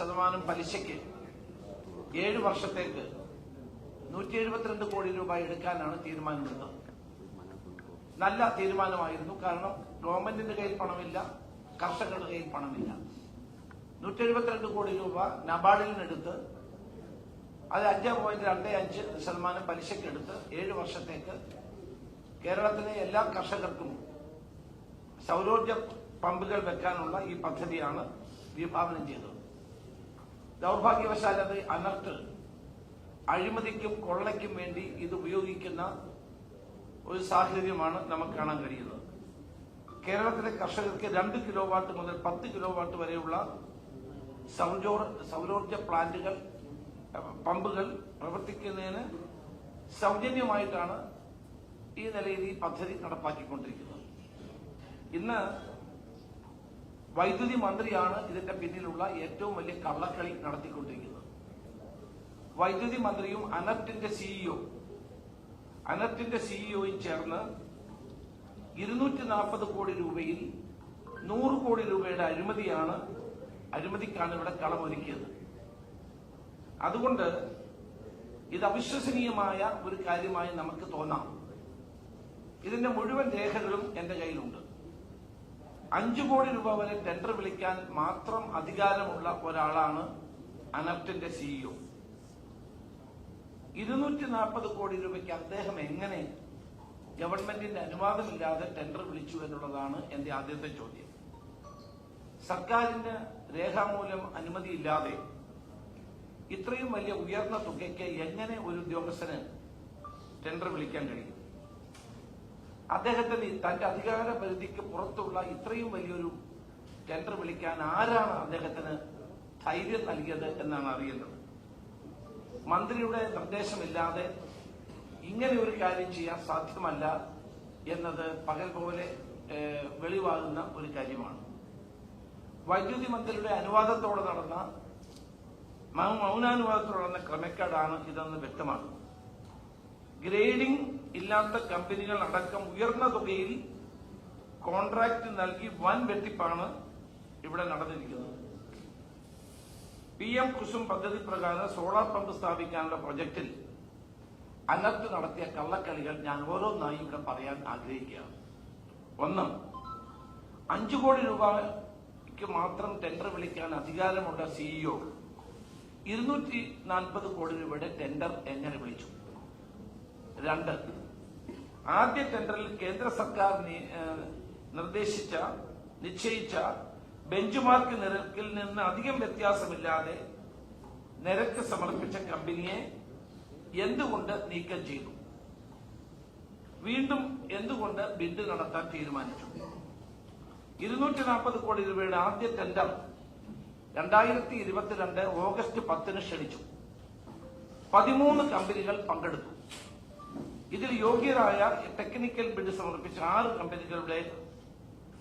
ശതമാനം പലിശയ്ക്ക് ഏഴ് വർഷത്തേക്ക് നൂറ്റി എഴുപത്തിരണ്ട് കോടി രൂപ എടുക്കാനാണ് തീരുമാനമെടുത്തത്. നല്ല തീരുമാനമായിരുന്നു. കാരണം ഗവൺമെന്റിന്റെ കയ്യിൽ പണമില്ല കർഷകരുടെ കയ്യിൽ പണമില്ല. നൂറ്റി എഴുപത്തിരണ്ട് കോടി രൂപ നബാർഡിൽ നിന്നെടുത്ത് അത് അഞ്ച് പോയിന്റ് രണ്ട് അഞ്ച് ശതമാനം പലിശക്കെടുത്ത് ഏഴ് വർഷത്തേക്ക് കേരളത്തിലെ എല്ലാ കർഷകർക്കും സൗരോർജ പമ്പുകൾ വെക്കാനുള്ള ഈ പദ്ധതിയാണ് വിഭാവനം ചെയ്തത്. ദൗർഭാഗ്യവശാൽ അത് അനർട്ട് അഴിമതിക്കും കൊള്ളയ്ക്കും വേണ്ടി ഇത് ഉപയോഗിക്കുന്ന ഒരു സാഹചര്യമാണ് നമുക്ക് കാണാൻ കഴിയുന്നത്. കേരളത്തിലെ കർഷകർക്ക് രണ്ട് കിലോ വാട്ട് മുതൽ പത്ത് കിലോ വാട്ട് വരെയുള്ള സൗരോർ സൗരോർജ പ്ലാന്റുകൾ പമ്പുകൾ പ്രവർത്തിക്കുന്നതിന് സൗജന്യമായിട്ടാണ് ഈ നിലയിൽ ഈ പദ്ധതി നടപ്പാക്കിക്കൊണ്ടിരിക്കുന്നത്. ഇന്ന് വൈദ്യുതി മന്ത്രിയാണ് ഇതിന്റെ പിന്നിലുള്ള ഏറ്റവും വലിയ കള്ളക്കളി നടത്തിക്കൊണ്ടിരിക്കുന്നത്. വൈദ്യുതി മന്ത്രിയും അനർട്ടിന്റെ സിഇഒ അനർട്ടിന്റെ സിഇഒയും ചേർന്ന് ഇരുന്നൂറ്റി നാൽപ്പത് കോടി രൂപയിൽ നൂറ് കോടി രൂപയുടെ അഴിമതിയാണ് അഴിമതിക്കാണ് ഇവിടെ കളമൊരുക്കിയത്. അതുകൊണ്ട് ഇത് അവിശ്വസനീയമായ ഒരു കാര്യമായി നമുക്ക് തോന്നാം. ഇതിന്റെ മുഴുവൻ രേഖകളും എന്റെ കയ്യിലുണ്ട്. അഞ്ചു കോടി രൂപ വരെ ടെൻഡർ വിളിക്കാൻ മാത്രം അധികാരമുള്ള ഒരാളാണ് അനർട്ടിന്റെ സിഇഒ ഇരുന്നൂറ്റി നാൽപ്പത് കോടി രൂപയ്ക്ക് അദ്ദേഹം എങ്ങനെ ഗവൺമെന്റിന്റെ അനുവാദമില്ലാതെ ടെൻഡർ വിളിച്ചു എന്നുള്ളതാണ് എന്റെ ആദ്യത്തെ ചോദ്യം. സർക്കാരിന്റെ രേഖാമൂലം അനുമതിയില്ലാതെ ഇത്രയും വലിയ ഉയർന്ന തുകയ്ക്ക് എങ്ങനെ ഒരു ഉദ്യോഗസ്ഥന് ടെൻഡർ വിളിക്കാൻ കഴിയും? അദ്ദേഹത്തിന് തന്റെ അധികാര പരിധിക്ക് പുറത്തുള്ള ഇത്രയും വലിയൊരു ടെൻഡർ വിളിക്കാൻ ആരാണ് അദ്ദേഹത്തിന് ധൈര്യം നൽകിയത് എന്നാണ് അറിയുന്നത് മന്ത്രിയുടെ നിർദ്ദേശമില്ലാതെ ഇങ്ങനെ ഒരു കാര്യം ചെയ്യാൻ സാധ്യമല്ല എന്നത് പകൽ പോലെ വെളിവാകുന്ന ഒരു കാര്യമാണ്. വൈദ്യുതി മന്ത്രിയുടെ അനുവാദത്തോടെ നടന്ന മൗനാനുവാദത്തോടെ നടന്ന ക്രമക്കേടാണ് ഇതെന്ന് വ്യക്തമാണ്. ഗ്രേഡിംഗ് ഇല്ലാത്ത കമ്പനികൾ അടക്കം ഉയർന്ന തുകയിൽ കോൺട്രാക്ട് നൽകി വൻ വെട്ടിപ്പാണ് ഇവിടെ നടന്നിരിക്കുന്നത്. പി എം കുസും പദ്ധതി പ്രകാരം സോളാർ പമ്പ് സ്ഥാപിക്കാനുള്ള പ്രൊജക്ടിൽ അനർട്ട് നടത്തിയ കള്ളക്കളികൾ ഞാൻ ഓരോന്നായി ഇവിടെ പറയാൻ ആഗ്രഹിക്കുകയാണ്. ഒന്ന് അഞ്ചു കോടി രൂപയ്ക്ക് മാത്രം ടെൻഡർ വിളിക്കാൻ അധികാരമുള്ള സിഇഒ ഇരുന്നൂറ്റി നാൽപ്പത് കോടി രൂപയുടെ ടെൻഡർ എങ്ങനെ വിളിച്ചു? രണ്ട് ആദ്യ ടെൻഡറിൽ കേന്ദ്ര സർക്കാർ നിർദ്ദേശിച്ച നിശ്ചയിച്ച ബെഞ്ച് മാർക്ക് നിരക്കിൽ നിന്ന് അധികം വ്യത്യാസമില്ലാതെ നിരക്ക് സമർപ്പിച്ച കമ്പനിയെ എന്തുകൊണ്ട് നീക്കം ചെയ്തു? വീണ്ടും എന്തുകൊണ്ട് ബിഡ് നടത്താൻ തീരുമാനിച്ചു? ഇരുന്നൂറ്റി നാൽപ്പത് കോടി രൂപയുടെ ആദ്യ ടെൻഡർ രണ്ടായിരത്തി ഇരുപത്തിരണ്ട് ഓഗസ്റ്റ് പത്തിന് ക്ഷണിച്ചു. പതിമൂന്ന് കമ്പനികൾ പങ്കെടുത്തു. ഇതിൽ യോഗ്യരായ ടെക്നിക്കൽ ബിഡ് സമർപ്പിച്ച ആറ് കമ്പനികളുടെ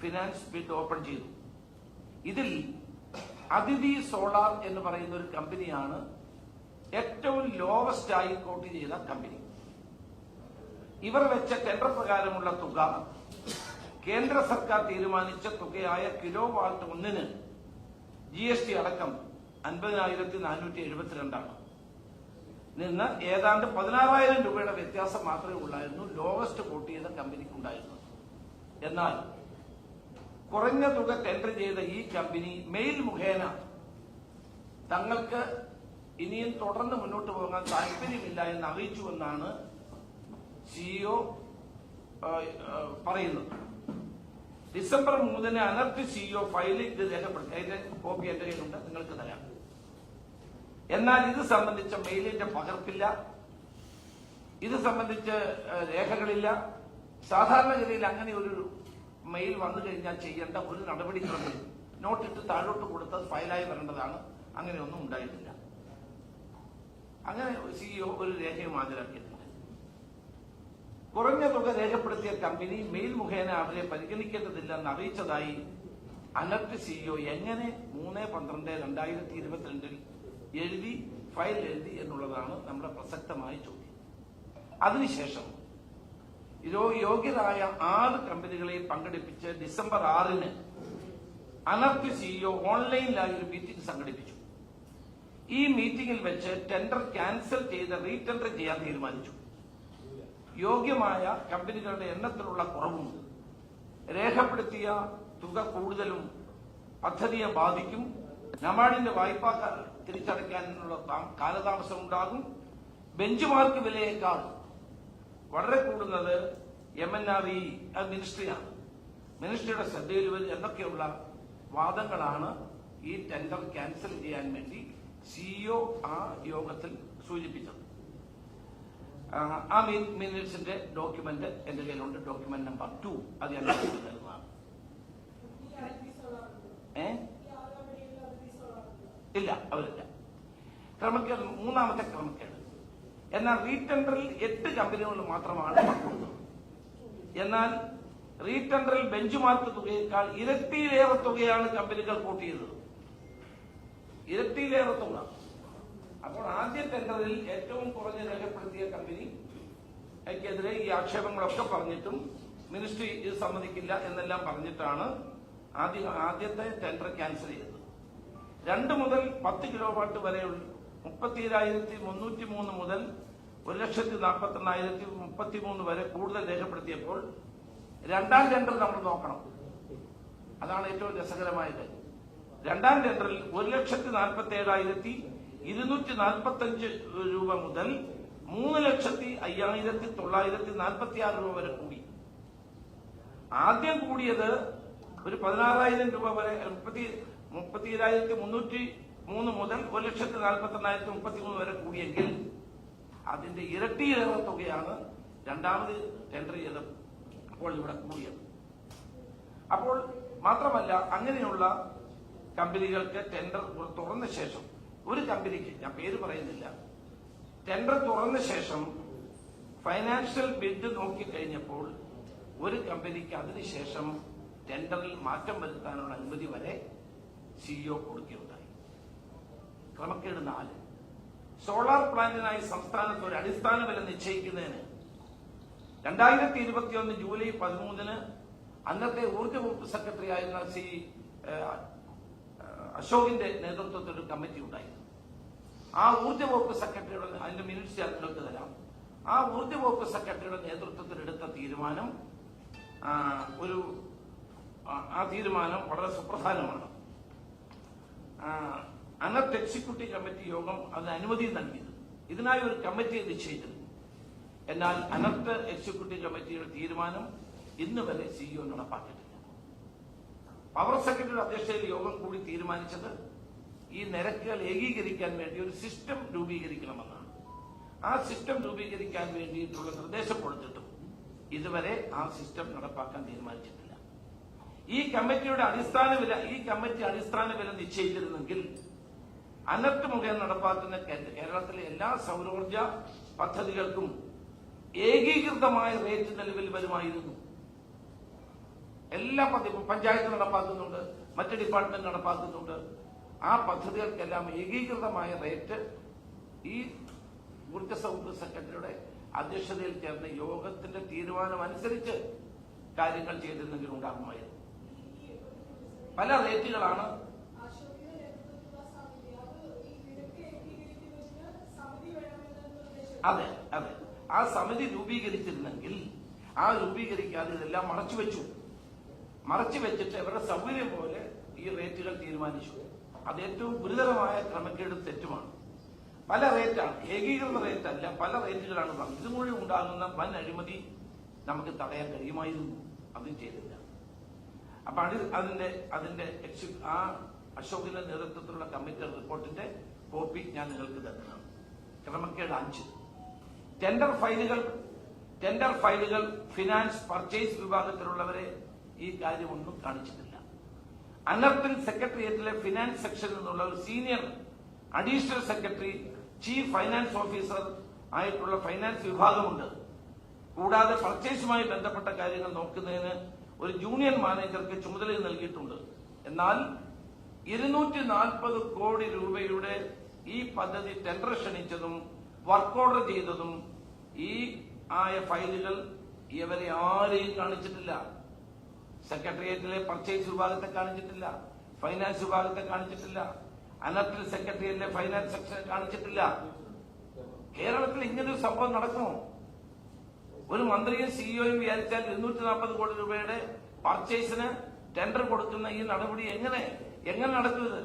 ഫിനാൻസ് ബിഡ് ഓപ്പൺ ചെയ്തു. ഇതിൽ അതിഥി സോളാർ എന്ന് പറയുന്ന ഒരു കമ്പനിയാണ് ഏറ്റവും ലോവസ്റ്റ് ആയി കോട്ട് ചെയ്ത കമ്പനി ഇവർ വെച്ച ടെൻഡർ പ്രകാരമുള്ള തുക കേന്ദ്ര സർക്കാർ തീരുമാനിച്ച തുകയായ കിലോ വാട്ട് ഒന്നിന് ജി എസ് ടി അടക്കം അൻപതിനായിരത്തി നാനൂറ്റി എഴുപത്തിരണ്ടാണ്. നിന്ന് ഏതാണ്ട് പതിനാറായിരം രൂപയുടെ വ്യത്യാസം മാത്രമേ ഉള്ളായിരുന്നു ലോവസ്റ്റ് കോട്ട് ചെയ്ത കമ്പനിക്ക് ഉണ്ടായിരുന്നത് എന്നാൽ കുറഞ്ഞ തുക ടെൻഡർ ചെയ്ത ഈ കമ്പനി മെയിൽ മുഖേന തങ്ങൾക്ക് ഇനിയും തുടർന്ന് മുന്നോട്ട് പോകാൻ താല്പര്യമില്ല എന്ന് അറിയിച്ചുവെന്നാണ് സിഇഒ പറയുന്നത്. ഡിസംബർ മൂന്നിന് അനർട്ട് സിഇഒ ഫയലിൽ ഇത് രേഖപ്പെടുത്തി. അതിന്റെ കോപ്പി എന്റെ കയ്യിലുണ്ട്. നിങ്ങൾക്ക് തരാം. എന്നാൽ ഇത് സംബന്ധിച്ച മെയിലിന്റെ പകർപ്പില്ല. ഇത് സംബന്ധിച്ച് രേഖകളില്ല. സാധാരണഗതിയിൽ അങ്ങനെ ഒരു മെയിൽ വന്നു കഴിഞ്ഞാൽ ചെയ്യേണ്ട ഒരു നടപടിക്രമം നോട്ടിട്ട് താഴോട്ട് കൊടുത്തത് ഫയലായി വരേണ്ടതാണ്. അങ്ങനെയൊന്നും ഉണ്ടായിട്ടില്ല. അങ്ങനെ സിഇഒ ഒരു രേഖയും ഹാജരാക്കിയിട്ടില്ല. കുറഞ്ഞ തുക രേഖപ്പെടുത്തിയ കമ്പനി മെയിൽ മുഖേന അവരെ പരിഗണിക്കേണ്ടതില്ലെന്ന് അറിയിച്ചതായി അനർട്ട് സിഇഒ എങ്ങനെ മൂന്ന് പന്ത്രണ്ട് രണ്ടായിരത്തി ഇരുപത്തിരണ്ടിൽ എഴുതി ഫയൽ എഴുതി എന്നുള്ളതാണ് നമ്മുടെ പ്രസക്തമായ ചോദ്യം. അതിനുശേഷം യോഗ്യരായ ആറ് കമ്പനികളെ പങ്കെടുപ്പിച്ച് ഡിസംബർ ആറിന് അനർത്ത് സിഇഒ ഓൺലൈനിലായി ഒരു മീറ്റിംഗ് സംഘടിപ്പിച്ചു. ഈ മീറ്റിംഗിൽ വെച്ച് ടെൻഡർ ക്യാൻസൽ ചെയ്ത് റീടെൻഡർ ചെയ്യാൻ തീരുമാനിച്ചു. യോഗ്യമായ കമ്പനികളുടെ എണ്ണത്തിലുള്ള കുറവും രേഖപ്പെടുത്തിയ തുക കൂടുതലും പദ്ധതിയെ ബാധിക്കും. നമാഡിന്റെ വായ്പ തിരിച്ചടയ്ക്കാനുള്ള കാലതാമസം ഉണ്ടാകും ബെഞ്ച് മാർക്ക് വിലയേക്കാൾ വളരെ കൂടുന്നത് എം എൻ ആർ ഇ മിനിസ്ട്രിയാണ്. മിനിസ്ട്രിയുടെ ശ്രദ്ധയിൽ വരും എന്നൊക്കെയുള്ള വാദങ്ങളാണ് ഈ ടെൻഡർ ക്യാൻസൽ ചെയ്യാൻ വേണ്ടി സിഇഒ ആ യോഗത്തിൽ സൂചിപ്പിച്ചത്. ആ, മിനിറ്റ്സിന്റെ ഡോക്യുമെന്റ് എന്റെ കയ്യിലുണ്ട്. Document number two. അത് ഞാൻ തരുന്നതാണ് ഏ ഇല്ല അവരില്ല. ക്രമക്കേട് മൂന്നാമത്തെ ക്രമക്കേട്. എന്നാൽ റീടെൻഡറിൽ എട്ട് കമ്പനികൾ മാത്രമാണ് എന്നാൽ റീടെൻഡറിൽ ബെഞ്ച് മാർക്ക് തുകയേക്കാൾ ഇരട്ടിയിലേറെ തുകയാണ് കമ്പനികൾ കൂട്ടിയത് ഇരട്ടിയിലേറെ തുക. അപ്പോൾ ആദ്യ ടെൻഡറിൽ ഏറ്റവും കുറഞ്ഞ് രേഖപ്പെടുത്തിയ കമ്പനി ക്കെതിരെ ഈ ആക്ഷേപങ്ങളൊക്കെ പറഞ്ഞിട്ടും മിനിസ്ട്രി ഇത് സമ്മതിക്കില്ല എന്നെല്ലാം പറഞ്ഞിട്ടാണ് ആദ്യ ആദ്യത്തെ ടെൻഡർ ക്യാൻസൽ ചെയ്തത്. രണ്ട് മുതൽ പത്ത് കിലോ വാട്ട് വരെയുള്ള മുപ്പത്തിയേഴായിരത്തി മുന്നൂറ്റി മൂന്ന് മുതൽ ഒരു ലക്ഷത്തി നാൽപ്പത്തി എണ്ണായിരത്തി മുപ്പത്തി മൂന്ന് വരെ കൂടുതൽ രേഖപ്പെടുത്തിയപ്പോൾ രണ്ടാം ടെൻഡർ നമ്മൾ നോക്കണം. അതാണ് ഏറ്റവും രസകരമായത് രണ്ടാം ടെൻഡറിൽ ഒരു ലക്ഷത്തി നാൽപ്പത്തി ഏഴായിരത്തി ഇരുന്നൂറ്റി നാൽപ്പത്തി അഞ്ച് രൂപ മുതൽ മൂന്ന് ലക്ഷത്തി അയ്യായിരത്തി തൊള്ളായിരത്തി നാൽപ്പത്തി ആറ് രൂപ വരെ കൂടി. ആദ്യം കൂടിയത് ഒരു പതിനാറായിരം രൂപ വരെ മുപ്പത്തി മുപ്പത്തിയേഴായിരത്തി മുന്നൂറ്റി മൂന്ന് മുതൽ ഒരു ലക്ഷത്തി നാൽപ്പത്തി എണ്ണായിരത്തി മുപ്പത്തി മൂന്ന് വരെ കൂടിയെങ്കിൽ അതിന്റെ ഇരട്ടിയിലേറെ തുകയാണ് രണ്ടാമത് ടെൻഡർ ചെയ്ത് അപ്പോൾ ഇവിടെ കൂടിയത്. അപ്പോൾ മാത്രമല്ല അങ്ങനെയുള്ള കമ്പനികൾക്ക് ടെൻഡർ തുറന്ന ശേഷം ഒരു കമ്പനിക്ക് ഞാൻ പേര് പറയുന്നില്ല. ടെൻഡർ തുറന്ന ശേഷം ഫൈനാൻഷ്യൽ ബിഡ് നോക്കിക്കഴിഞ്ഞപ്പോൾ ഒരു കമ്പനിക്ക് അതിനുശേഷം ടെൻഡറിൽ മാറ്റം വരുത്താനുള്ള അനുമതി വരെ സിഇഒ കൊടുക്കുകയുണ്ടായി ക്രമക്കേട് നാല്. സോളാർ പ്ലാന്റിനായി സംസ്ഥാനത്ത് ഒരു അടിസ്ഥാന വില നിശ്ചയിക്കുന്നതിന് രണ്ടായിരത്തി ഇരുപത്തിയൊന്ന് ജൂലൈ പതിമൂന്നിന് അന്നത്തെ ഊർജ വകുപ്പ് സെക്രട്ടറി ആയിരുന്ന സി അശോകിന്റെ നേതൃത്വത്തിൽ ഒരു കമ്മിറ്റി ഉണ്ടായിരുന്നു ആ ഊർജ വകുപ്പ് സെക്രട്ടറിയുടെ അതിന്റെ മിനിറ്റ്സ് ഞാൻ തരാം. ആ ഊർജ വകുപ്പ് സെക്രട്ടറിയുടെ നേതൃത്വത്തിൽ എടുത്ത തീരുമാനം ഒരു ആ തീരുമാനം വളരെ സുപ്രധാനമാണ്. ആ, അനർട്ട് എക്സിക്യൂട്ടീവ് കമ്മിറ്റി യോഗം അതിന് അനുമതി നൽകിയത്. ഇതിനായി ഒരു കമ്മിറ്റിയെ നിശ്ചയിച്ചത്. എന്നാൽ അനർത്ത് എക്സിക്യൂട്ടീവ് കമ്മിറ്റിയുടെ തീരുമാനം ഇന്ന് വരെ സിഇഒ നടപ്പാക്കിയിട്ടില്ല പവർ സെക്രട്ടറിയുടെ അധ്യക്ഷതയിൽ യോഗം കൂടി തീരുമാനിച്ചത് ഈ നിരക്കുകൾ ഏകീകരിക്കാൻ വേണ്ടി ഒരു സിസ്റ്റം രൂപീകരിക്കണമെന്നാണ്. ആ സിസ്റ്റം രൂപീകരിക്കാൻ വേണ്ടിയിട്ടുള്ള നിർദ്ദേശം കൊടുത്തിട്ടും ഇതുവരെ ആ സിസ്റ്റം നടപ്പാക്കാൻ തീരുമാനിച്ചിട്ടില്ല. ഈ കമ്മിറ്റിയുടെ അടിസ്ഥാന വില ഈ കമ്മിറ്റി അടിസ്ഥാന വില നിശ്ചയിച്ചിരുന്നെങ്കിൽ അനർട്ട് മുഖേന നടപ്പാക്കുന്ന കേരളത്തിലെ എല്ലാ സൗരോർജ പദ്ധതികൾക്കും ഏകീകൃതമായ റേറ്റ് നിലവിൽ വരുമായിരുന്നു. എല്ലാ പദ്ധതി പഞ്ചായത്ത് നടപ്പാക്കുന്നുണ്ട് മറ്റ് ഡിപ്പാർട്ട്മെന്റ് നടപ്പാക്കുന്നുണ്ട്. ആ പദ്ധതികൾക്കെല്ലാം ഏകീകൃതമായ റേറ്റ് ഈ ഊർജ വകുപ്പ് സെക്രട്ടറിയുടെ അധ്യക്ഷതയിൽ ചേർന്ന യോഗത്തിന്റെ തീരുമാനം അനുസരിച്ച് കാര്യങ്ങൾ ചെയ്തിരുന്നെങ്കിൽ ഉണ്ടാകുമായിരുന്നു. പല റേറ്റുകളാണ്. അത് അതെ ആ സമിതി രൂപീകരിച്ചിരുന്നെങ്കിൽ ആ രൂപീകരിക്കാതെ ഇതെല്ലാം മറച്ചു വെച്ചു. മറച്ചു വെച്ചിട്ട് അവരുടെ സൗകര്യം പോലെ ഈ റേറ്റുകൾ തീരുമാനിച്ചു. അത് ഏറ്റവും ഗുരുതരമായ ക്രമക്കേടും തെറ്റുമാണ്. പല റേറ്റാണ്. ഏകീകൃത റേറ്റ് അല്ല പല റേറ്റുകളാണ് പറഞ്ഞത്. ഇതുമൂലം ഉണ്ടാകുന്ന വൻ അഴിമതി നമുക്ക് തടയാൻ കഴിയുമായിരുന്നു. അതും ചെയ്തില്ല അപ്പൊ അത് അതിന്റെ അതിന്റെ ആ അശോകിന്റെ നേതൃത്വത്തിലുള്ള കമ്മിറ്റി റിപ്പോർട്ടിന്റെ കോപ്പി ഞാൻ നിങ്ങൾക്ക് തരുന്നതാണ്. ക്രമക്കേട് അഞ്ച്. ടെൻഡർ ഫയലുകൾ ടെൻഡർ ഫയലുകൾ ഫിനാൻസ് പർച്ചേസ് വിഭാഗത്തിലുള്ളവരെ ഈ കാര്യമൊന്നും കാണിച്ചിട്ടില്ല. അനർട്ടിൽ സെക്രട്ടേറിയറ്റിലെ ഫിനാൻസ് സെക്ഷനിൽ നിന്നുള്ള ഒരു senior additional secretary chief finance officer ആയിട്ടുള്ള ഫൈനാൻസ് വിഭാഗമുണ്ട്. കൂടാതെ പർച്ചേസുമായി ബന്ധപ്പെട്ട കാര്യങ്ങൾ നോക്കുന്നതിന് ഒരു ജൂനിയർ മാനേജർക്ക് ചുമതല നൽകിയിട്ടുണ്ട്. എന്നാൽ ഇരുന്നൂറ്റി നാൽപ്പത് കോടി രൂപയുടെ ഈ പദ്ധതി ടെൻഡർ ക്ഷണിച്ചതും വർക്ക് ഓർഡർ ചെയ്തതും ഈ ആയ ഫയലുകൾ ഇവരെ ആരെയും കാണിച്ചിട്ടില്ല. സെക്രട്ടേറിയറ്റിലെ പർച്ചേസ് വിഭാഗത്തെ കാണിച്ചിട്ടില്ല. ഫൈനാൻസ് വിഭാഗത്തെ കാണിച്ചിട്ടില്ല. അനർട്ടൽ സെക്രട്ടേറിയറ്റിലെ ഫൈനാൻസ് സെക്ഷനെ കാണിച്ചിട്ടില്ല. കേരളത്തിൽ ഇങ്ങനൊരു സംഭവം നടക്കുമോ? ഒരു മന്ത്രിയും സിഇഒയും വിചാരിച്ചാൽ ഇരുന്നൂറ്റി നാൽപ്പത് കോടി രൂപയുടെ പർച്ചേസിന് ടെൻഡർ കൊടുക്കുന്ന ഈ നടപടി എങ്ങനെ എങ്ങനെ നടക്കും ഇത്?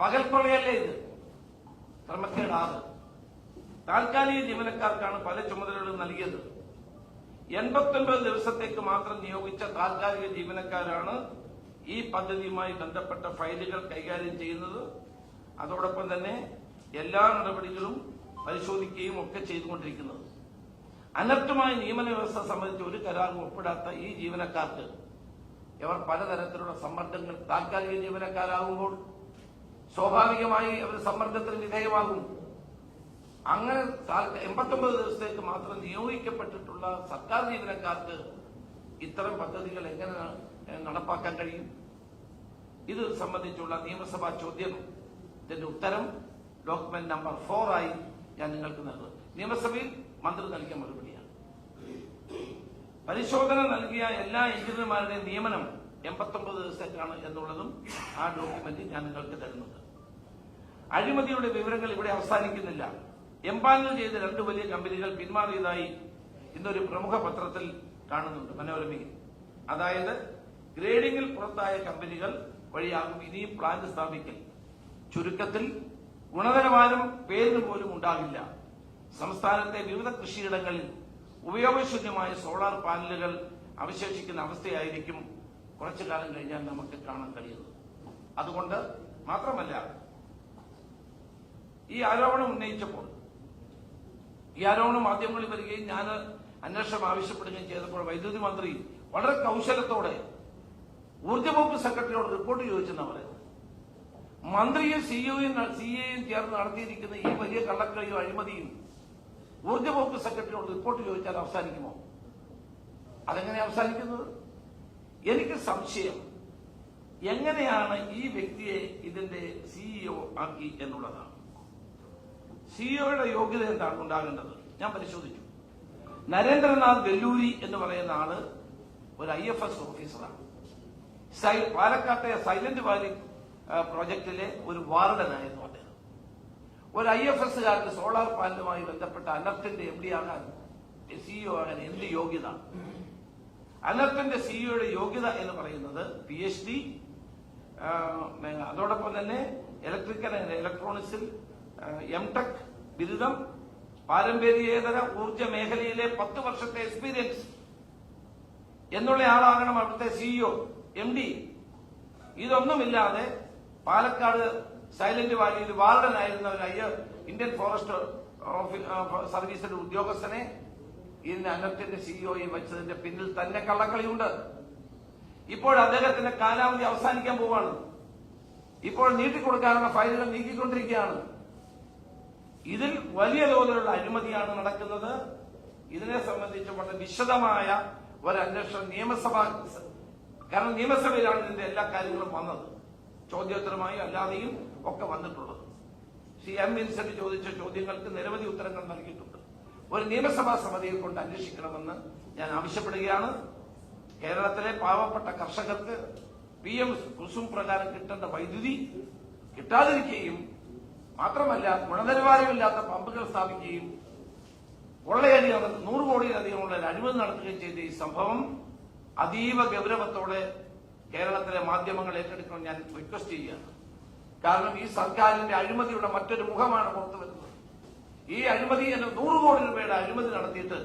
പകൽക്കൊള്ളയല്ലേ ഇത്? ക്രമക്കേടാറ് താൽക്കാലിക ജീവനക്കാർക്കാണ് പല ചുമതലകളും നൽകിയത്. എൺപത്തൊൻപത് ദിവസത്തേക്ക് മാത്രം നിയോഗിച്ച താൽക്കാലിക ജീവനക്കാരാണ് ഈ പദ്ധതിയുമായി ബന്ധപ്പെട്ട ഫയലുകൾ കൈകാര്യം ചെയ്യുന്നത്. അതോടൊപ്പം തന്നെ എല്ലാ നടപടികളും പരിശോധിക്കുകയും ഒക്കെ ചെയ്തുകൊണ്ടിരിക്കുന്നത്. അനർട്ടുമായ നിയമന വ്യവസ്ഥ സംബന്ധിച്ച് ഒരു കരാറും ഒപ്പിടാത്ത ഈ ജീവനക്കാർക്ക് ഇവർ പലതരത്തിലുള്ള സമ്മർദ്ദങ്ങൾ താൽക്കാലിക ജീവനക്കാരാകുമ്പോൾ സ്വാഭാവികമായി അവർ സമ്മർദ്ദത്തിന് വിധേയമാകും. അങ്ങനെ എൺപത്തൊമ്പത് ദിവസത്തേക്ക് മാത്രം നിയോഗിക്കപ്പെട്ടിട്ടുള്ള സർക്കാർ ജീവനക്കാർക്ക് ഇത്തരം പദ്ധതികൾ എങ്ങനെ നടപ്പാക്കാൻ കഴിയും? ഇത് സംബന്ധിച്ചുള്ള നിയമസഭാ ചോദ്യം. ഇതിന്റെ ഉത്തരം ഡോക്യുമെന്റ് നമ്പർ ഫോർ ആയി ഞാൻ നിങ്ങൾക്ക് നൽകുന്നു നിയമസഭയിൽ മന്ത്രി നൽകിയ മറുപടിയാണ് പരിശോധന നൽകിയ എല്ലാ എഞ്ചിനീയർമാരുടെയും നിയമനം എൺപത്തൊമ്പത് ദിവസത്തേക്കാണ് എന്നുള്ളതും ആ ഡോക്യുമെന്റ് ഞാൻ നിങ്ങൾക്ക് തരുന്നത് അഴിമതിയുടെ വിവരങ്ങൾ ഇവിടെ അവസാനിക്കുന്നില്ല. എംപാനൽ ചെയ്ത രണ്ട് വലിയ കമ്പനികൾ പിന്മാറിയതായി ഇന്നൊരു പ്രമുഖ പത്രത്തിൽ കാണുന്നുണ്ട്. മനോരമയിൽ. അതായത് ഗ്രേഡിംഗിൽ പുറത്തായ കമ്പനികൾ വഴിയാകും ഇനിയും പ്ലാന്റ് സ്ഥാപിക്കൽ. ചുരുക്കത്തിൽ ഗുണനിലവാരം പേരിന് പോലും ഉണ്ടാകില്ല. സംസ്ഥാനത്തെ വിവിധ കൃഷിയിടങ്ങളിൽ ഉപയോഗശൂന്യമായ സോളാർ പാനലുകൾ അവശേഷിക്കുന്ന അവസ്ഥയായിരിക്കും കുറച്ചു കാലം കഴിഞ്ഞാൽ നമുക്ക് കാണാൻ കഴിയുന്നത്. അതുകൊണ്ട് മാത്രമല്ല ഈ ആരോപണം ഉന്നയിച്ചപ്പോൾ ഈ ആരോപണം മാധ്യമങ്ങളിൽ വരികയും ഞാൻ അന്വേഷണം ആവശ്യപ്പെടുകയും ചെയ്തപ്പോൾ വൈദ്യുതി മന്ത്രി വളരെ കൗശലത്തോടെ ഊർജ വകുപ്പ് സെക്രട്ടറിയോട് റിപ്പോർട്ട് ചോദിച്ചെന്ന് പറയുന്നത്. മന്ത്രിയും സിഇഒയും സിഇഒയും ചേർന്ന് നടത്തിയിരിക്കുന്ന ഈ വലിയ കള്ളക്കളിയും അഴിമതിയും ഊർജ വകുപ്പ് സെക്രട്ടറിയോട് റിപ്പോർട്ട് ചോദിച്ചാൽ അവസാനിക്കുമോ? അതെങ്ങനെ അവസാനിക്കുന്നത്? എനിക്ക് സംശയം. എങ്ങനെയാണ് ഈ വ്യക്തിയെ ഇതിന്റെ സിഇഒ ആക്കി എന്നുള്ളതാണ്. സിഇഒയുടെ യോഗ്യത എന്താണ് ഉണ്ടാകേണ്ടത്? ഞാൻ പരിശോധിച്ചു നരേന്ദ്രനാഥ് വെല്ലൂരി എന്ന് പറയുന്ന ആൾ ഒരു ഐ എഫ് എസ് ഓഫീസറാണ്. പാലക്കാട്ടെ സൈലന്റ് വാലി പ്രോജക്റ്റിലെ ഒരു വാർഡനായിരുന്നു അദ്ദേഹം. ഒരു ഐ എഫ് എസ്സുകാരന് സോളാർ പാനലുമായി ബന്ധപ്പെട്ട അനർത്തിന്റെ എം ഡി ആകാൻ സിഇഒ ആകാൻ എന്ത് യോഗ്യത? അനർത്തിന്റെ സിഇഒയുടെ യോഗ്യത എന്ന് പറയുന്നത് പി എച്ച് ഡി അതോടൊപ്പം തന്നെ ഇലക്ട്രിക്കൽ ഇലക്ട്രോണിക്സിൽ എം ടെക് ബിരുദം പാരമ്പര്യേതര ഊർജ മേഖലയിലെ പത്ത് വർഷത്തെ എക്സ്പീരിയൻസ് എന്നുള്ള ആളാകണം അവിടുത്തെ സിഇഒ എം ഡി ഇതൊന്നുമില്ലാതെ പാലക്കാട് സൈലന്റ് വാലിയിൽ വാർഡനായിരുന്ന ഒരു അയ്യ ഇന്ത്യൻ ഫോറസ്റ്റ് സർവീസിന്റെ ഉദ്യോഗസ്ഥനെ ഇതിന് അനർത്തിന്റെ സിഇഒയെ വെച്ചതിന്റെ പിന്നിൽ തന്നെ കള്ളക്കളിയുണ്ട്. ഇപ്പോൾ അദ്ദേഹത്തിന്റെ കാലാവധി അവസാനിക്കാൻ പോവാണ്. ഇപ്പോൾ നീട്ടിക്കൊടുക്കാനുള്ള ഫയലുകൾ നീക്കിക്കൊണ്ടിരിക്കുകയാണ്. ഇതിൽ വലിയ തോതിലുള്ള അഴിമതിയാണ് നടക്കുന്നത്. ഇതിനെ സംബന്ധിച്ച് വളരെ വിശദമായ ഒരു അന്വേഷണം നിയമസഭ കാരണം നിയമസഭയിലാണ് ഇതിന്റെ എല്ലാ കാര്യങ്ങളും വന്നത്. ചോദ്യോത്തരമായും അല്ലാതെയും ഒക്കെ വന്നിട്ടുള്ളത്. സി എം വിൻസെന്റ് ചോദിച്ച ചോദ്യങ്ങൾക്ക് നിരവധി ഉത്തരങ്ങൾ നൽകിയിട്ടുണ്ട്. ഒരു നിയമസഭാ സമിതിയെ കൊണ്ട് അന്വേഷിക്കണമെന്ന് ഞാൻ ആവശ്യപ്പെടുകയാണ്. കേരളത്തിലെ പാവപ്പെട്ട കർഷകർക്ക് പി എം കുസും പ്രകാരം കിട്ടേണ്ട വൈദ്യുതി കിട്ടാതിരിക്കുകയും മാത്രമല്ല ഗുണനിലവാരമില്ലാത്ത പമ്പുകൾ സ്ഥാപിക്കുകയും കൊള്ളയധികം നൂറ് കോടിയിലധികമുള്ള അഴിമതി നടത്തുകയും ചെയ്ത ഈ സംഭവം അതീവ ഗൗരവത്തോടെ കേരളത്തിലെ മാധ്യമങ്ങൾ ഏറ്റെടുക്കണം ഞാൻ റിക്വസ്റ്റ് ചെയ്യുകയാണ്. കാരണം ഈ സർക്കാരിന്റെ അഴിമതിയുടെ മറ്റൊരു മുഖമാണ് പുറത്തു വരുന്നത്. ഈ അഴിമതി എന്ന നൂറ് കോടി രൂപയുടെ അഴിമതി നടത്തിയിട്ട്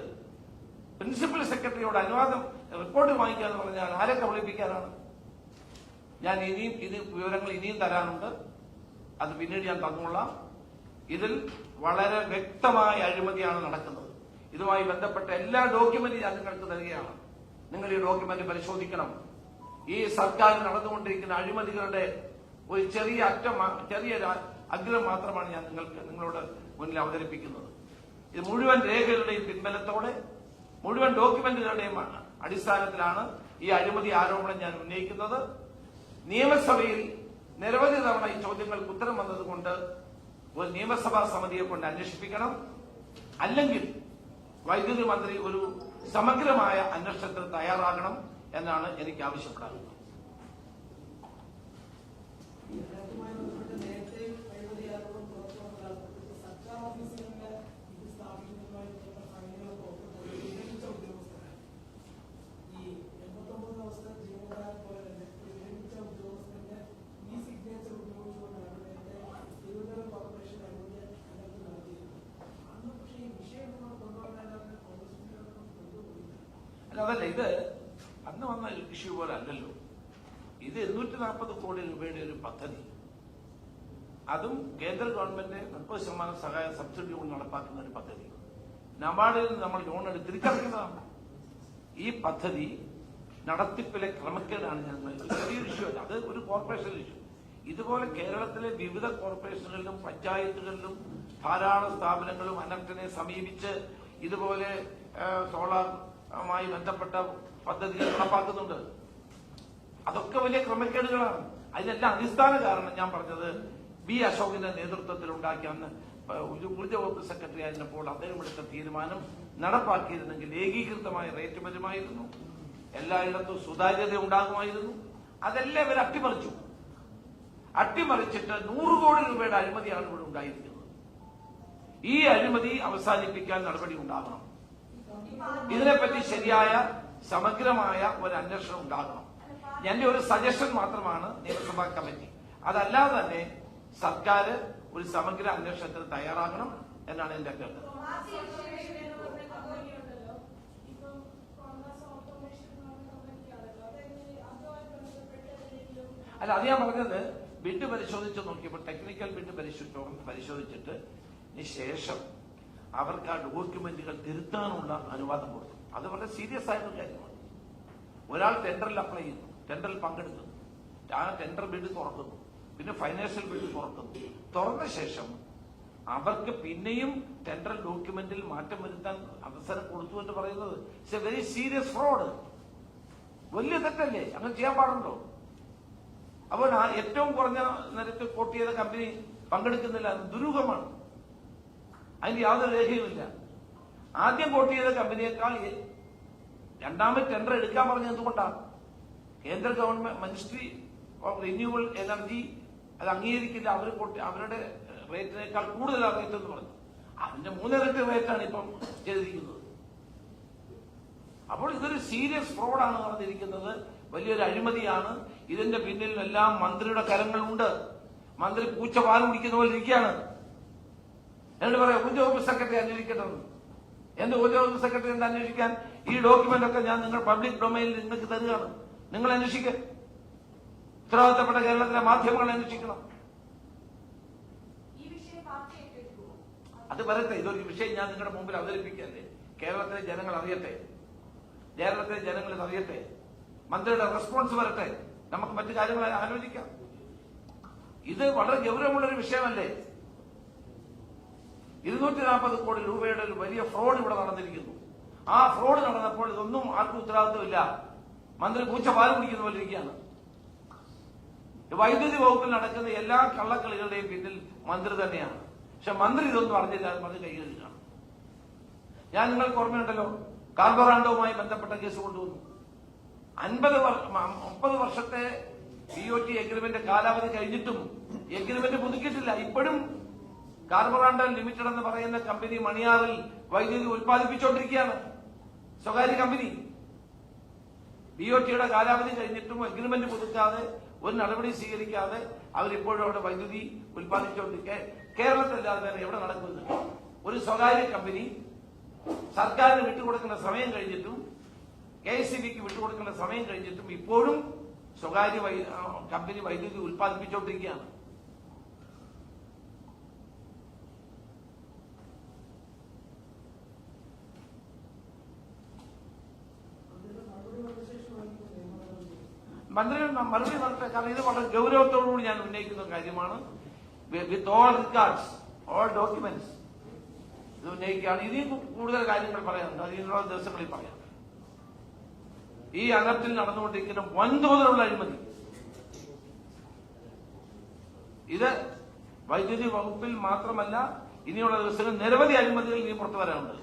പ്രിൻസിപ്പൽ സെക്രട്ടറിയോട് അനുവാദം റിപ്പോർട്ട് വാങ്ങിക്കുക എന്ന് പറഞ്ഞാൽ ആരെ കബളിപ്പിക്കാനാണ് ഞാൻ ഇനിയും ഇത് വിവരങ്ങൾ ഇനിയും തരാനുണ്ട്. അത് പിന്നീട് ഞാൻ തന്നുകൊള്ളാം ഇതിൽ വളരെ വ്യക്തമായ അഴിമതിയാണ് നടക്കുന്നത്. ഇതുമായി ബന്ധപ്പെട്ട എല്ലാ ഡോക്യുമെന്റും ഞാൻ നിങ്ങൾക്ക് തരികയാണ് നിങ്ങൾ ഈ ഡോക്യുമെന്റ് പരിശോധിക്കണം. ഈ സർക്കാർ നടന്നുകൊണ്ടിരിക്കുന്ന അഴിമതികളുടെ ഒരു ചെറിയ അറ്റം ചെറിയ അഗ്രഹം അഗ്രം മാത്രമാണ് ഞാൻ നിങ്ങൾക്ക് നിങ്ങളോട് മുന്നിൽ അവതരിപ്പിക്കുന്നത്. ഇത് മുഴുവൻ രേഖകളുടെയും പിൻബലത്തോടെ മുഴുവൻ ഡോക്യുമെന്റുകളുടെയും അടിസ്ഥാനത്തിലാണ് ഈ അഴിമതി ആരോപണം ഞാൻ ഉന്നയിക്കുന്നത്. നിയമസഭയിൽ നിരവധി തവണ ഈ ചോദ്യങ്ങൾക്ക് ഉത്തരം വന്നതുകൊണ്ട് ഒരു നിയമസഭാ സമിതിയെ കൊണ്ട് അന്വേഷിപ്പിക്കണം. അല്ലെങ്കിൽ വൈദ്യുതി മന്ത്രി ഒരു സമഗ്രമായ അന്വേഷണത്തിന് തയ്യാറാകണം എന്നാണ് എനിക്ക് ആവശ്യപ്പെടാറുള്ളത് ഈ ഇലക്ട്രിക്കുമായി ബന്ധപ്പെട്ട് നേരത്തെ പിന്നെ അതല്ല ഇത് അന്ന് വന്ന ഇഷ്യൂ പോലെ അല്ലല്ലോ ഇത് എണ്ണൂറ്റി നാൽപ്പത് കോടി രൂപയുടെ ഒരു പദ്ധതി. അതും കേന്ദ്ര ഗവൺമെന്റ് മുപ്പത് ശതമാനം സഹായ സബ്സിഡി കൊണ്ട് നടപ്പാക്കുന്ന ഒരു പദ്ധതി. നബാർഡിൽ നിന്ന് നമ്മൾ ലോൺ എടുത്തിരിക്കുന്നതാണ് ഈ പദ്ധതി നടത്തിപ്പിലെ ക്രമക്കേടാണ് ഞങ്ങൾ ചെറിയൊരു ഇഷ്യൂ അല്ല. അത് ഒരു കോർപ്പറേഷൻ ഇഷ്യൂ ഇതുപോലെ കേരളത്തിലെ വിവിധ കോർപ്പറേഷനുകളിലും പഞ്ചായത്തുകളിലും ധാരാളം സ്ഥാപനങ്ങളും അനർട്ടിനെ സമീപിച്ച് ഇതുപോലെ സോളാറുമായി ബന്ധപ്പെട്ട പദ്ധതികൾ നടപ്പാക്കുന്നുണ്ട്. അതൊക്കെ വലിയ ക്രമക്കേടുകളാണ്. അതിനെല്ലാം അടിസ്ഥാന കാരണം ഞാൻ പറഞ്ഞത് ബി അശോകിന്റെ നേതൃത്വത്തിൽ ഉണ്ടാക്കിയ അന്ന് ഊർജ വകുപ്പ് സെക്രട്ടറി ആയിരുന്നപ്പോൾ അദ്ദേഹം എടുത്ത തീരുമാനം നടപ്പാക്കിയിരുന്നെങ്കിൽ ഏകീകൃതമായ റേറ്റ് വരുമായിരുന്നു എല്ലായിടത്തും സുതാര്യത ഉണ്ടാകുമായിരുന്നു. അതെല്ലാം ഇവർ അട്ടിമറിച്ചു. അട്ടിമറിച്ചിട്ട് നൂറ് കോടി രൂപയുടെ അഴിമതിയാണ് ഇവിടെ ഉണ്ടായിരിക്കുന്നത്. ഈ അഴിമതി അവസാനിപ്പിക്കാൻ നടപടി ഉണ്ടാകണം. ഇതിനെപ്പറ്റി ശരിയായ സമഗ്രമായ ഒരു അന്വേഷണം ഉണ്ടാകണം. എന്റെ ഒരു സജഷൻ മാത്രമാണ് നിയമസഭാ കമ്മിറ്റി. അതല്ലാതെ തന്നെ സർക്കാർ ഒരു സമഗ്ര അന്വേഷണത്തിന് തയ്യാറാകണം എന്നാണ് എന്റെ അഭ്യർത്ഥന. അല്ല അത് ഞാൻ പറഞ്ഞത് ബിഡ് പരിശോധിച്ച് നോക്കിയപ്പോൾ ടെക്നിക്കൽ ബിഡ് പരിശോധിച്ചോ പരിശോധിച്ചിട്ട് ശേഷം അവർക്ക് ആ ഡോക്യുമെന്റുകൾ തിരുത്താനുള്ള അനുവാദം കൊടുത്തു. അത് വളരെ സീരിയസ് ആയിട്ടുള്ള കാര്യമാണ്. ഒരാൾ ടെൻഡറിൽ അപ്ലൈ ചെയ്യുന്നു. ടെൻഡറിൽ പങ്കെടുക്കുന്നു ആ ടെൻഡർ ബിഡ് തുറക്കുന്നു. പിന്നെ ഫൈനാൻഷ്യൽ ബിഡ് തുറക്കുന്നു. തുറന്ന ശേഷം അവർക്ക് പിന്നെയും ടെൻഡർ ഡോക്യുമെന്റിൽ മാറ്റം വരുത്താൻ അവസരം കൊടുത്തു എന്ന് പറയുന്നത് it's a very serious fraud വലിയ തെറ്റല്ലേ? അങ്ങനെ ചെയ്യാൻ പാടുണ്ടോ? അപ്പോൾ ഏറ്റവും കുറഞ്ഞ നിരക്ക് കോട്ട് ചെയ്ത കമ്പനി പങ്കെടുക്കുന്നില്ല. അത് ദുരൂഹമാണ്. അതിന് യാതൊരു രേഖയുമില്ല. ആദ്യം കോട്ട് ചെയ്ത കമ്പനിയേക്കാൾ രണ്ടാമത് ടെൻഡർ എടുക്കാൻ പറഞ്ഞത് എന്തുകൊണ്ടാണ്? കേന്ദ്ര government ministry of renewal energy അത് അംഗീകരിക്കില്ല അവർ അവരുടെ റേറ്റിനേക്കാൾ കൂടുതൽ റേറ്റ് എന്ന് പറഞ്ഞു അതിന്റെ മൂന്നിരട്ടി റേറ്റാണ് ഇപ്പം ചെയ്തിരിക്കുന്നത്. അപ്പോൾ ഇതൊരു സീരിയസ് ഫ്രോഡാണ് നടന്നിരിക്കുന്നത്. വലിയൊരു അഴിമതിയാണ്. ഇതിന്റെ പിന്നിൽ എല്ലാം മന്ത്രിയുടെ കരങ്ങളുണ്ട്. മന്ത്രി പൂച്ച പാൽ കുടിക്കുന്ന പോലെ ഇരിക്കുകയാണ്. എന്നിട്ട് പറയാം ഊർജ വകുപ്പ് സെക്രട്ടറി അന്വേഷിക്കട്ടെ എന്റെ ഊർജ വകുപ്പ് സെക്രട്ടറി എന്താ അന്വേഷിക്കാൻ? ഈ ഡോക്യുമെന്റ് ഒക്കെ ഞാൻ നിങ്ങൾ പബ്ലിക് ഡൊമൈനിൽ നിങ്ങൾക്ക് തരികയാണ്. നിങ്ങൾ അന്വേഷിക്കുക ഉത്തരവാദിത്തപ്പെട്ട കേരളത്തിലെ മാധ്യമങ്ങൾ അന്വേഷിക്കണം. അത് വരട്ടെ ഇതൊരു വിഷയം ഞാൻ നിങ്ങളുടെ മുമ്പിൽ അവതരിപ്പിക്കല്ലേ കേരളത്തിലെ ജനങ്ങൾ അറിയട്ടെ. കേരളത്തിലെ ജനങ്ങൾ ഇത് അറിയട്ടെ. മന്ത്രിയുടെ റെസ്പോൺസ് വരട്ടെ. നമുക്ക് മറ്റു കാര്യങ്ങൾ ആലോചിക്കാം. ഇത് വളരെ ഗൗരവമുള്ളൊരു വിഷയമല്ലേ? ഇരുന്നൂറ്റി നാൽപ്പത് കോടി രൂപയുടെ ഒരു വലിയ ഫ്രോഡ് ഇവിടെ നടന്നിരിക്കുന്നു. ആ ഫ്രോഡ് നടന്നപ്പോൾ ഇതൊന്നും ആർക്കും ഉത്തരവാദിത്വമില്ല. മന്ത്രി പൂച്ച പാൽ കുടിക്കുന്ന പോലെ ഇരിക്കുകയാണ്. വൈദ്യുതി വകുപ്പിൽ നടക്കുന്ന എല്ലാ കള്ളക്കളികളുടെയും പിന്നിൽ മന്ത്രി തന്നെയാണ്. പക്ഷെ മന്ത്രി ഇതൊന്നും അറിഞ്ഞില്ല അത് മന്ത്രി കൈകളിലാണ് ഞാൻ നിങ്ങൾക്ക് ഓർമ്മയുണ്ടല്ലോ കാർബറാണ്ടവുമായി ബന്ധപ്പെട്ട കേസ് കൊണ്ടുവന്നു. അൻപത് മുപ്പത് വർഷത്തെ പി ഒ ടി എഗ്രിമെന്റ് കാലാവധി കഴിഞ്ഞിട്ടും എഗ്രിമെന്റ് പുതുക്കിയിട്ടില്ല. ഇപ്പോഴും കാർബറാണ്ടൽ ലിമിറ്റഡ് എന്ന് പറയുന്ന കമ്പനി മണിയാറിൽ വൈദ്യുതി ഉൽപ്പാദിപ്പിച്ചുകൊണ്ടിരിക്കുകയാണ് സ്വകാര്യ കമ്പനി ബി ഒ ടിയുടെ കാലാവധി കഴിഞ്ഞിട്ടും അഗ്രിമെന്റ് പുതുക്കാതെ ഒരു നടപടി സ്വീകരിക്കാതെ അവരിപ്പോഴും അവിടെ വൈദ്യുതി ഉൽപ്പാദിച്ചുകൊണ്ടിരിക്കുക കേരളത്തിലല്ലാതെ വേറെ എവിടെ നടക്കുന്നത് ഒരു സ്വകാര്യ കമ്പനി സർക്കാരിന് വിട്ടുകൊടുക്കുന്ന സമയം കഴിഞ്ഞിട്ടും കെ എസ് സി ബിക്ക് വിട്ടുകൊടുക്കുന്ന സമയം കഴിഞ്ഞിട്ടും ഇപ്പോഴും സ്വകാര്യ കമ്പനി വൈദ്യുതി ഉൽപ്പാദിപ്പിച്ചുകൊണ്ടിരിക്കുകയാണ്. മന്ത്രി മറുപടി പറഞ്ഞ കാരണം ഇത് വളരെ ഗൗരവത്തോടുകൂടി ഞാൻ ഉന്നയിക്കുന്ന കാര്യമാണ്. With all records all documents ഇത് ഉന്നയിക്കുകയാണ്. ഇനിയും കൂടുതൽ കാര്യങ്ങൾ പറയാനുണ്ട്. അത് ഇനിയുള്ള ദിവസങ്ങളിൽ പറയാം. ഈ അകത്തിൽ നടന്നുകൊണ്ടിരിക്കുന്ന വൻതോതിലുള്ള അഴിമതി. ഇത് വൈദ്യുതി വകുപ്പിൽ മാത്രമല്ല ഇനിയുള്ള ദിവസങ്ങളിൽ നിരവധി അഴിമതികൾ ഇനി പുറത്തു വരാനുണ്ട്